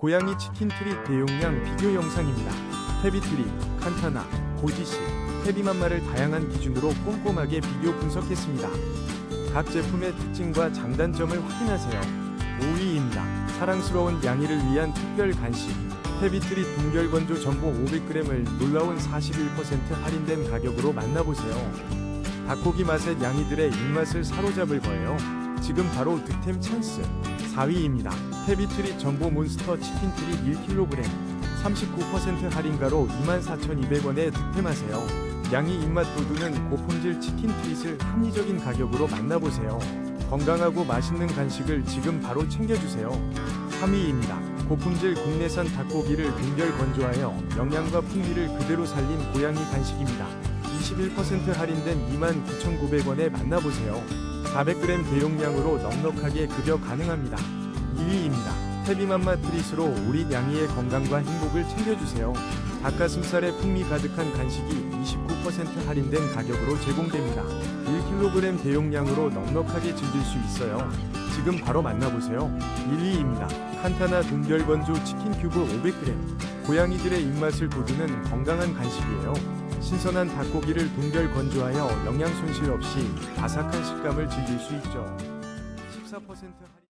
고양이 치킨 트리 대용량 비교 영상입니다. 테비트리, 칸타나, 고지시, 테비맘마를 다양한 기준으로 꼼꼼하게 비교 분석했습니다. 각 제품의 특징과 장단점을 확인하세요. 5위입니다. 사랑스러운 양이를 위한 특별 간식. 테비트리 동결 건조 전복 500g을 놀라운 41% 할인된 가격으로 만나보세요. 닭고기 맛의 양이들의 입맛을 사로잡을 거예요. 지금 바로 득템 찬스. 4위입니다. 테비트리 전보 몬스터 치킨트리 1kg 39% 할인가로 24,200원에 득템하세요. 양이 입맛 돋우는 고품질 치킨 트릿을 합리적인 가격으로 만나보세요. 건강하고 맛있는 간식을 지금 바로 챙겨주세요. 3위입니다. 고품질 국내산 닭고기를 동결 건조하여 영양과 풍미를 그대로 살린 고양이 간식입니다. 21% 할인된 29,900원에 만나보세요. 400g 대용량으로 넉넉하게 급여 가능합니다. 2위입니다. 테비맘마 트릿으로 우리 양이의 건강과 행복을 챙겨주세요. 닭가슴살에 풍미 가득한 간식이 29% 할인된 가격으로 제공됩니다. 1kg 대용량으로 넉넉하게 즐길 수 있어요. 지금 바로 만나보세요. 1위입니다. 칸타나 동결 건조 치킨 큐브 500g. 고양이들의 입맛을 돋우는 건강한 간식이에요. 신선한 닭고기를 동결 건조하여 영양 손실 없이 바삭한 식감을 즐길 수 있죠. 14%